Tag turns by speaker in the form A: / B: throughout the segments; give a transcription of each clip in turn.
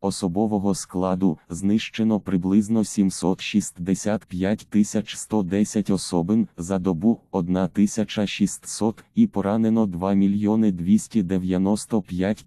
A: Особового складу знищено приблизно 765 110 особин за добу 1600 і поранено 2 мільйони 295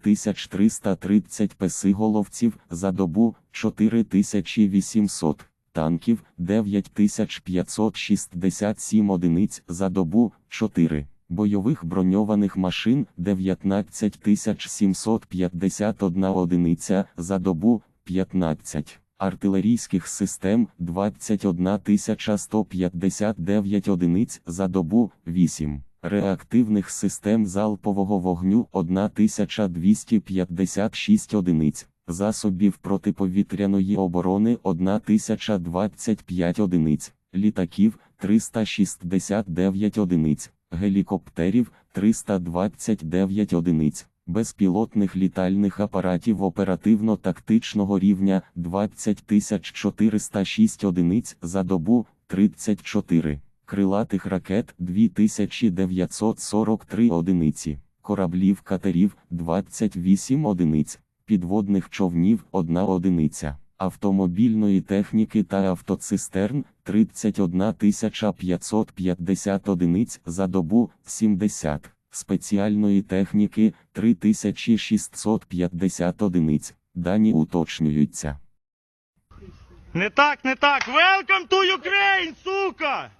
A: 330 песиголовців за добу 4800 танків 9567 одиниць за добу 4 бойових броньованих машин 19751 одиниця за добу 15, артилерійських систем 21159 одиниць за добу 8, реактивних систем залпового вогню 1256 одиниць, засобів протиповітряної оборони 1025 одиниць, літаків 369 одиниць гелікоптерів 329 одиниць, безпілотних літальних апаратів оперативно-тактичного рівня 20 406 одиниць за добу 34, крилатих ракет 2943 одиниці, кораблів катерів 28 одиниць, підводних човнів 1 одиниця автомобільної техніки та автоцистерн 31 550 одиниць за добу 70, спеціальної техніки 3650 одиниць. Дані уточнюються.
B: Не так, не так. Welcome to Ukraine, сука!